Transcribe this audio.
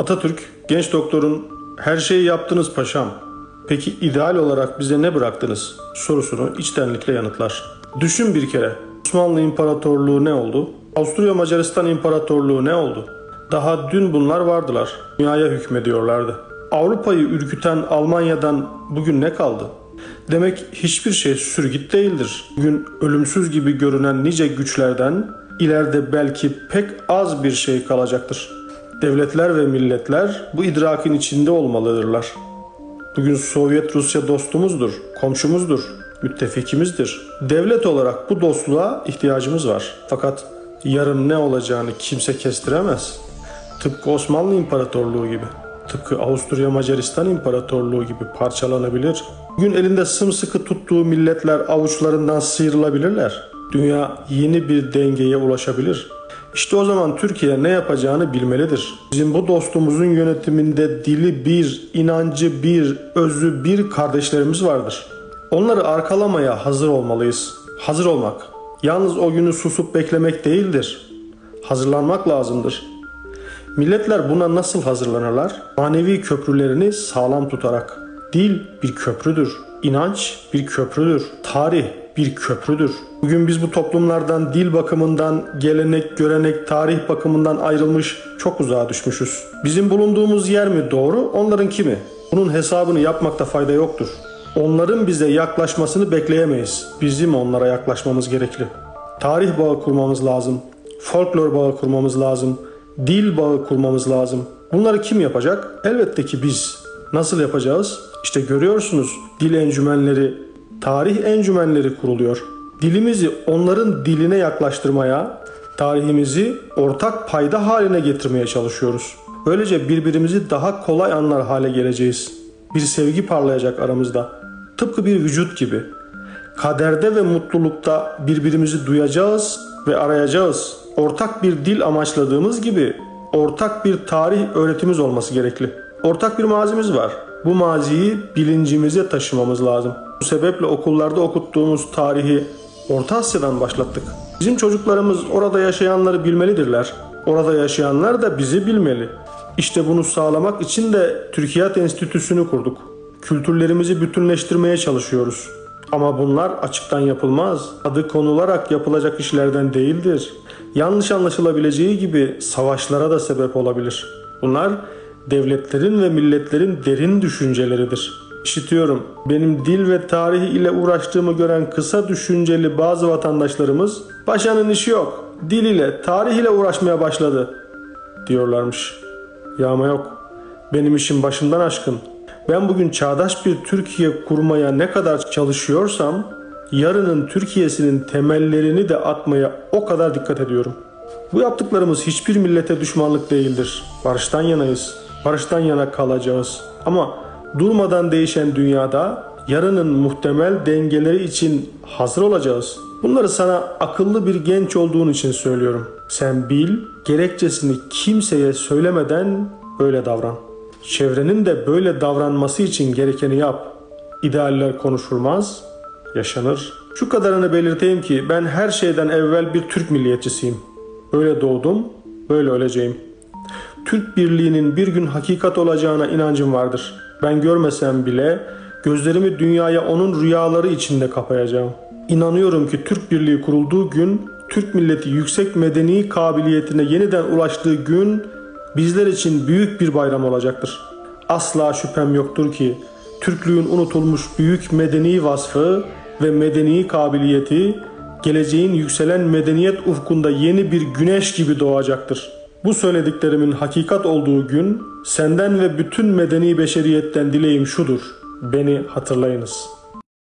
Atatürk, genç doktorun her şeyi yaptınız paşam. Peki ideal olarak bize ne bıraktınız? sorusunu içtenlikle yanıtlar. Düşün bir kere. Osmanlı İmparatorluğu ne oldu? Avusturya Macaristan İmparatorluğu ne oldu? Daha dün bunlar vardılar. Dünyaya hükmediyorlardı. Avrupa'yı ürküten Almanya'dan bugün ne kaldı? Demek hiçbir şey sürgit değildir. Bugün ölümsüz gibi görünen nice güçlerden ileride belki pek az bir şey kalacaktır. Devletler ve milletler bu idrakin içinde olmalıdırlar. Bugün Sovyet Rusya dostumuzdur, komşumuzdur, müttefikimizdir. Devlet olarak bu dostluğa ihtiyacımız var. Fakat yarın ne olacağını kimse kestiremez. Tıpkı Osmanlı İmparatorluğu gibi, tıpkı Avusturya Macaristan İmparatorluğu gibi parçalanabilir. Bugün elinde sımsıkı tuttuğu milletler avuçlarından sıyrılabilirler. Dünya yeni bir dengeye ulaşabilir. İşte o zaman Türkiye ne yapacağını bilmelidir. Bizim bu dostumuzun yönetiminde dili bir, inancı bir, özü bir kardeşlerimiz vardır. Onları arkalamaya hazır olmalıyız. Hazır olmak. Yalnız o günü susup beklemek değildir. Hazırlanmak lazımdır. Milletler buna nasıl hazırlanırlar? Manevi köprülerini sağlam tutarak. Dil bir köprüdür. İnanç bir köprüdür. Tarih bir köprüdür. Bugün biz bu toplumlardan dil bakımından, gelenek, görenek, tarih bakımından ayrılmış çok uzağa düşmüşüz. Bizim bulunduğumuz yer mi doğru, onlarınki mi? Bunun hesabını yapmakta fayda yoktur. Onların bize yaklaşmasını bekleyemeyiz. Bizim onlara yaklaşmamız gerekli. Tarih bağı kurmamız lazım. Folklor bağı kurmamız lazım. Dil bağı kurmamız lazım. Bunları kim yapacak? Elbette ki biz. Nasıl yapacağız? İşte görüyorsunuz dil encümenleri, tarih encümenleri kuruluyor. Dilimizi onların diline yaklaştırmaya, tarihimizi ortak payda haline getirmeye çalışıyoruz. Böylece birbirimizi daha kolay anlar hale geleceğiz. Bir sevgi parlayacak aramızda. Tıpkı bir vücut gibi. Kaderde ve mutlulukta birbirimizi duyacağız ve arayacağız. Ortak bir dil amaçladığımız gibi ortak bir tarih öğretimiz olması gerekli. Ortak bir mazimiz var. Bu maziyi bilincimize taşımamız lazım. Bu sebeple okullarda okuttuğumuz tarihi Orta Asya'dan başlattık. Bizim çocuklarımız orada yaşayanları bilmelidirler. Orada yaşayanlar da bizi bilmeli. İşte bunu sağlamak için de Türkiyat Enstitüsü'nü kurduk. Kültürlerimizi bütünleştirmeye çalışıyoruz. Ama bunlar açıktan yapılmaz. Adı konularak yapılacak işlerden değildir. Yanlış anlaşılabileceği gibi savaşlara da sebep olabilir. Bunlar devletlerin ve milletlerin derin düşünceleridir. İşitiyorum. Benim dil ve tarih ile uğraştığımı gören kısa düşünceli bazı vatandaşlarımız paşanın işi yok. Dil ile, tarih ile uğraşmaya başladı diyorlarmış. Yağma yok. Benim işim başımdan aşkın. Ben bugün çağdaş bir Türkiye kurmaya ne kadar çalışıyorsam yarının Türkiye'sinin temellerini de atmaya o kadar dikkat ediyorum. Bu yaptıklarımız hiçbir millete düşmanlık değildir. Barıştan yanayız. Barıştan yana kalacağız. Ama durmadan değişen dünyada yarının muhtemel dengeleri için hazır olacağız. Bunları sana akıllı bir genç olduğun için söylüyorum. Sen bil, gerekçesini kimseye söylemeden böyle davran. Çevrenin de böyle davranması için gerekeni yap. İdealler konuşulmaz, yaşanır. Şu kadarını belirteyim ki ben her şeyden evvel bir Türk milliyetçisiyim. Böyle doğdum, böyle öleceğim. Türk birliğinin bir gün hakikat olacağına inancım vardır. Ben görmesem bile gözlerimi dünyaya onun rüyaları içinde kapayacağım. İnanıyorum ki Türk birliği kurulduğu gün, Türk milleti yüksek medeni kabiliyetine yeniden ulaştığı gün bizler için büyük bir bayram olacaktır. Asla şüphem yoktur ki Türklüğün unutulmuş büyük medeni vasfı ve medeni kabiliyeti geleceğin yükselen medeniyet ufkunda yeni bir güneş gibi doğacaktır. Bu söylediklerimin hakikat olduğu gün senden ve bütün medeni beşeriyetten dileğim şudur. Beni hatırlayınız.''